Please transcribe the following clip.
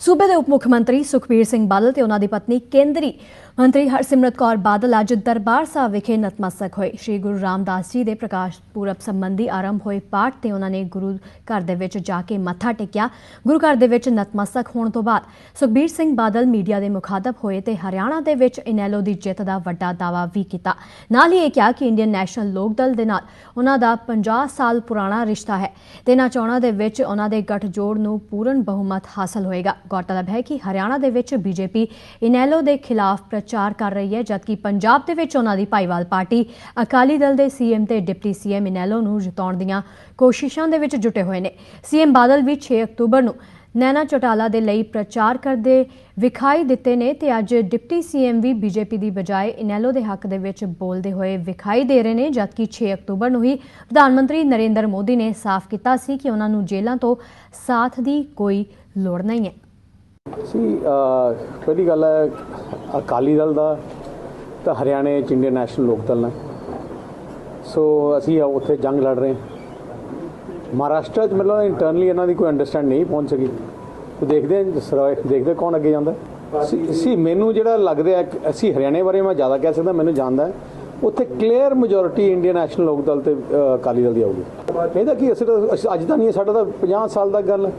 ਸੂਬੇ ਦੇ ਉਪ ਮੁੱਖ ਮੰਤਰੀ ਸੁਖਬੀਰ ਸਿੰਘ ਬਾਦਲ ਤੇ ਉਹਨਾਂ ਦੀ ਪਤਨੀ ਕੇਂਦਰੀ ਮੰਤਰੀ ਹਰਸਿਮਰਤ ਕੌਰ ਬਾਦਲ ਅੱਜ ਦਰਬਾਰ ਸਾਹਿਬ ਵਿਖੇ ਨਤਮਸਤਕ ਹੋਏ। ਸ੍ਰੀ ਗੁਰੂ ਰਾਮਦਾਸ ਜੀ ਦੇ ਪ੍ਰਕਾਸ਼ ਪੁਰਬ ਸੰਬੰਧੀ ਆਰੰਭ ਹੋਏ ਪਾਠ ਤੇ ਉਹਨਾਂ ਨੇ ਗੁਰੂ ਘਰ ਦੇ ਵਿੱਚ ਜਾ ਕੇ ਮੱਥਾ ਟੇਕਿਆ। ਗੁਰੂ ਘਰ ਦੇ ਵਿੱਚ ਨਤਮਸਤਕ ਹੋਣ ਤੋਂ ਬਾਅਦ ਸੁਖਬੀਰ ਸਿੰਘ ਬਾਦਲ ਮੀਡੀਆ ਦੇ ਮੁਖਾਤਬ ਹੋਏ ਤੇ ਹਰਿਆਣਾ ਦੇ ਵਿੱਚ ਇਨੈਲੋ ਦੀ ਜਿੱਤ ਦਾ ਵੱਡਾ ਦਾਅਵਾ ਵੀ ਕੀਤਾ। ਨਾਲ ਹੀ ਇਹ ਕਿਹਾ ਕਿ ਇੰਡੀਅਨ ਨੈਸ਼ਨਲ ਲੋਕ ਦਲ ਦੇ ਨਾਲ ਉਹਨਾਂ ਦਾ 50 ਸਾਲ ਪੁਰਾਣਾ ਰਿਸ਼ਤਾ ਹੈ। ਤੇ ਇਹਨਾਂ ਚੋਣਾਂ ਦੇ ਵਿੱਚ ਉਹਨਾਂ ਦੇ ਗੱਠਜੋੜ ਨੂੰ ਪੂਰਨ ਬਹੁਮਤ ਹਾਸਲ ਹੋਏਗਾ। ਗੌਰਤਲਬ ਹੈ ਕਿ ਹਰਿਆਣਾ ਦੇ ਵਿੱਚ ਬੀਜੇਪੀ ਇਨੈਲੋ ਦੇ ਖਿਲਾਫ ਪ੍ਰਚਾਰ ਕਰ ਰਹੀ ਹੈ, ਜਦਕਿ ਪੰਜਾਬ ਦੇ ਵਿੱਚ ਉਹਨਾਂ ਦੀ ਭਾਈਵਾਲ ਪਾਰਟੀ ਅਕਾਲੀ ਦਲ ਦੇ ਸੀਐਮ ਤੇ ਡਿਪਟੀ ਸੀਐਮ ਇਨੈਲੋ ਨੂੰ ਜਿਤਾਉਣ ਦੀਆਂ ਕੋਸ਼ਿਸ਼ਾਂ ਦੇ ਵਿੱਚ ਜੁਟੇ ਹੋਏ ਨੇ। ਸੀਐਮ ਬਾਦਲ ਵੀ 6 ਅਕਤੂਬਰ ਨੂੰ ਨੈਨਾ ਚੌਟਾਲਾ ਦੇ ਲਈ ਪ੍ਰਚਾਰ ਕਰਦੇ ਵਿਖਾਈ ਦਿੱਤੇ ਨੇ ਤੇ ਅੱਜ ਡਿਪਟੀ ਸੀਐਮ ਵੀ ਬੀਜੇਪੀ ਦੀ ਬਜਾਏ ਇਨੈਲੋ ਦੇ ਹੱਕ ਦੇ ਵਿੱਚ ਬੋਲਦੇ ਹੋਏ ਵਿਖਾਈ ਦੇ ਰਹੇ ਨੇ, ਜਦਕਿ 6 ਅਕਤੂਬਰ ਨੂੰ ਹੀ ਪ੍ਰਧਾਨ ਮੰਤਰੀ ਨਰਿੰਦਰ ਮੋਦੀ ਨੇ ਸਾਫ਼ ਕੀਤਾ ਸੀ ਕਿ ਉਹਨਾਂ ਨੂੰ ਜੇਲ੍ਹਾਂ ਤੋਂ ਸਾਥ ਦੀ ਕੋਈ ਲੋੜ ਨਹੀਂ ਹੈ। ਸੀ ਪਹਿਲੀ ਗੱਲ ਹੈ ਅਕਾਲੀ ਦਲ ਦਾ ਤਾਂ ਹਰਿਆਣੇ ਚ ਇੰਡੀਅਨ ਨੈਸ਼ਨਲ ਲੋਕ ਦਲ ਨਾਲ ਸੋ ਅਸੀਂ ਉੱਥੇ ਜੰਗ ਲੜ ਰਹੇ ਹਾਂ। ਮਹਾਰਾਸ਼ਟਰ ਚ ਮਤਲਬ ਇੰਟਰਨਲੀ ਇਹਨਾਂ ਦੀ ਕੋਈ ਅੰਡਰਸਟੈਂਡ ਨਹੀਂ ਪਹੁੰਚ ਸਕੀ। ਤੇ ਦੇਖਦੇ ਹਾਂ ਦੇਖਦੇ ਕੌਣ ਅੱਗੇ ਜਾਂਦਾ। ਸੀ ਮੈਨੂੰ ਜਿਹੜਾ ਲੱਗ ਰਿਹਾ ਕਿ ਅਸੀਂ ਹਰਿਆਣੇ ਬਾਰੇ ਮੈਂ ਜ਼ਿਆਦਾ ਕਹਿ ਸਕਦਾ ਮੈਨੂੰ ਜਾਣਦਾ ਉੱਥੇ ਕਲੀਅਰ ਮੈਜੋਰਿਟੀ ਇੰਡੀਅਨ ਨੈਸ਼ਨਲ ਲੋਕ ਦਲ ਤੇ ਅਕਾਲੀ ਦਲ ਦੀ ਆਊਗੀ। ਇਹਦਾ ਕੀ ਅਸੀਂ ਤਾਂ ਅਸੀਂ- ਅੱਜ ਤਾਂ ਨਹੀਂ ਸਾਡਾ ਤਾਂ 50 ਸਾਲ ਦਾ ਗੱਲ ਹੈ।